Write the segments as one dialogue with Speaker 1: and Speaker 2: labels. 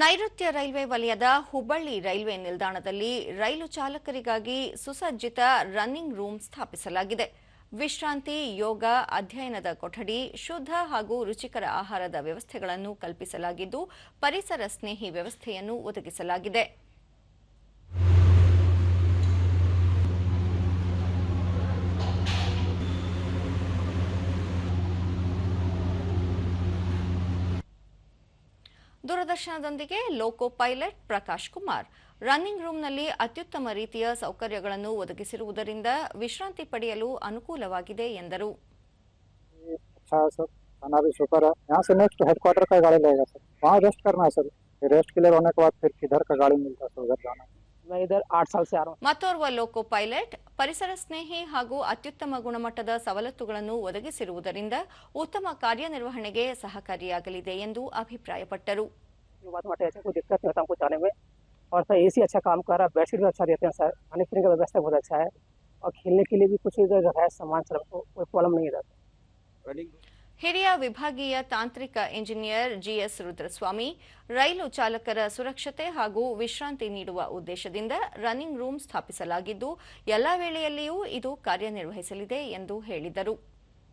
Speaker 1: ನೈಋತ್ಯ ರೈಲ್ವೆ ವಲಯದ ಹುಬ್ಬಳ್ಳಿ ರೈಲ್ವೆ ನಿಲ್ದಾಣದಲ್ಲಿ ರೈಲು ಚಾಲಕರಿಗಾಗಿ ಸುಸಜ್ಜಿತ ರನ್ನಿಂಗ್ ರೂಮ್ ಸ್ಥಾಪಿಸಲಾಗಿದೆ. ವಿಶ್ರಾಂತಿ, ಯೋಗ, ಅಧ್ಯಯನದ ಕೊಠಡಿ, ಶುದ್ಧ ಹಾಗೂ ರುಚಿಕರ ಆಹಾರದ ವ್ಯವಸ್ಥೆಗಳನ್ನು ಕಲ್ಪಿಸಲಾಗಿದ್ದು, ಪರಿಸರ ಸ್ನೇಹಿ ವ್ಯವಸ್ಥೆಯನ್ನು ಒದಗಿಸಲಾಗಿದೆ. ದೂರದರ್ಶನದೊಂದಿಗೆ loco pilot Prakash Kumar running ರೂಮ್ನಲ್ಲಿ ಅತ್ಯುತ್ತಮ ರೀತಿಯ ಸೌಕರ್ಯಗಳನ್ನು ಒದಗಿಸಿರುವುದರಿಂದ ವಿಶ್ರಾಂತಿ ಪಡೆಯಲು ಅನುಕೂಲವಾಗಿದೆ ಎಂದರು
Speaker 2: अच्छा है सर खाना भी सुपर है यहाँ से नेक्स्ट हेडक्वार्टर का गाड़ी लगेगा सर वहाँ रेस्ट करना है सर रेस्ट क्लियर होने के बाद फिर किधर का गाड़ी मिलता है सर उधर जाना है
Speaker 3: मैं इधर आठ साल से आ रहा हूँ
Speaker 1: ಮತ್ತೋರ್ವ ಲೋಕೋ ಪೈಲಟ್ ಪರಿಸರ ಸ್ನೇಹಿ ಹಾಗೂ ಅತ್ಯುತ್ತಮ ಗುಣಮಟ್ಟದ ಸವಲತ್ತುಗಳನ್ನು ಒದಗಿಸಿರುವುದರಿಂದ ಉತ್ತಮ ಕಾರ್ಯನಿರ್ವಹಣೆಗೆ ಸಹಕಾರಿಯಾಗಲಿದೆ ಎಂದು ಅಭಿಪ್ರಾಯಪಟ್ಟರು
Speaker 3: ये बात बात ऐसे कोई दिक्कत नहीं होता हमको जाने में और सर एसी अच्छा काम कर रहा है बेडशीट भी अच्छा देते हैं सर खाने पीने का व्यवस्था बहुत अच्छा है और खेलने के लिए भी कुछ इधर है सामान सर हमको कोई प्रॉब्लम नहीं है इधर
Speaker 1: ಹಿರಿಯ ವಿಭಾಗೀಯ ತಾಂತ್ರಿಕ ಇಂಜಿನಿಯರ್ ಜಿಎಸ್ ರುದ್ರಸ್ವಾಮಿ, ರೈಲು ಚಾಲಕರ ಸುರಕ್ಷತೆ ಹಾಗೂ ವಿಶ್ರಾಂತಿ ನೀಡುವ ಉದ್ದೇಶದಿಂದ ರನ್ನಿಂಗ್ ರೂಮ್ ಸ್ಥಾಪಿಸಲಾಗಿದ್ದು, ಎಲ್ಲ ವೇಳೆಯಲ್ಲಿಯೂ ಇದು ಕಾರ್ಯನಿರ್ವಹಿಸಲಿದೆ ಎಂದು ಹೇಳಿದರು.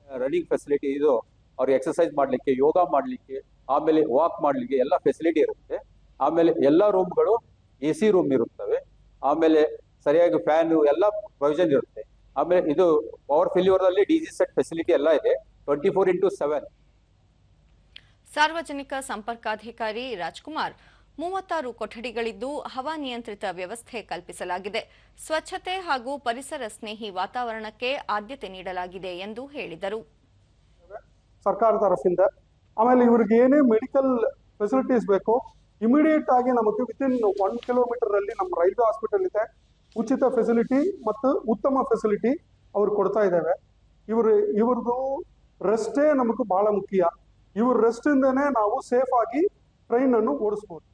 Speaker 4: ರನ್ನಿಂಗ್ ಫೆಸಿಲಿಟಿ ಇದು ಅವ್ರಿಗೆ ಎಕ್ಸಸೈಸ್ ಮಾಡಲಿಕ್ಕೆ, ಯೋಗ ಮಾಡಲಿಕ್ಕೆ, ಆಮೇಲೆ ವಾಕ್ ಮಾಡಲಿಕ್ಕೆ ಎಲ್ಲ ಫೆಸಿಲಿಟಿ ಇರುತ್ತೆ. ಆಮೇಲೆ ಎಲ್ಲ ರೂಮ್ಗಳು ಎ ಸಿ ರೂಮ್ ಇರುತ್ತವೆ. ಆಮೇಲೆ ಸರಿಯಾಗಿ ಫ್ಯಾನು ಎಲ್ಲ ಪ್ರೊವಿಷನ್ ಇರುತ್ತೆ. ಆಮೇಲೆ ಇದು ಪವರ್ ಫೇಲ್ಯೂರ್ದಲ್ಲಿ ಡಿ ಜಿ ಸೆಟ್ ಫೆಸಿಲಿಟಿ ಎಲ್ಲ ಇದೆ. ಟ್ವೆಂಟಿ ಫೋರ್ ಇಂಟು ಸೆವೆನ್
Speaker 1: ಸಾರ್ವಜನಿಕ ಸಂಪರ್ಕಾಧಿಕಾರಿ ರಾಜ್ಕುಮಾರ್ ಮೂವತ್ತಾರು ಕೊಠಡಿಗಳಿದ್ದು ಹವಾನಿಯಂತ್ರಿತ ವ್ಯವಸ್ಥೆ ಕಲ್ಪಿಸಲಾಗಿದೆ. ಸ್ವಚ್ಛತೆ ಹಾಗೂ ಪರಿಸರ ಸ್ನೇಹಿ ವಾತಾವರಣಕ್ಕೆ ಆದ್ಯತೆ ನೀಡಲಾಗಿದೆ ಎಂದು ಹೇಳಿದರು.
Speaker 5: ಸರ್ಕಾರ ತರಫಿಂದ ಆಮೇಲೆ ಇವ್ರಿಗೆ ಏನೇ ಮೆಡಿಕಲ್ ಫೆಸಿಲಿಟೀಸ್ ಬೇಕು ಇಮಿಡಿಯೇಟ್ ಆಗಿ ನಮಗೆ ವಿತಿನ್ ಒನ್ ಕಿಲೋಮೀಟರ್ ಅಲ್ಲಿ ನಮ್ಮ ರೈಲ್ವೆ ಹಾಸ್ಪಿಟಲ್ ಇದೆ. ಉಚಿತ ಫೆಸಿಲಿಟಿ ಮತ್ತು ಉತ್ತಮ ಫೆಸಿಲಿಟಿ ಅವ್ರು ಕೊಡ್ತಾ ಇದ್ದಾವೆ ಇವರು ಇವ್ರದ್ದು ರೆಸ್ಟೇ ನಮಗೆ ಬಹಳ ಮುಖ್ಯ. ಇವ್ರ ರೆಸ್ಟ್ ಇಂದನೇ ನಾವು ಸೇಫ್ ಆಗಿ ಟ್ರೈನ್ ಅನ್ನು ಓಡಿಸ್ಬೋದು.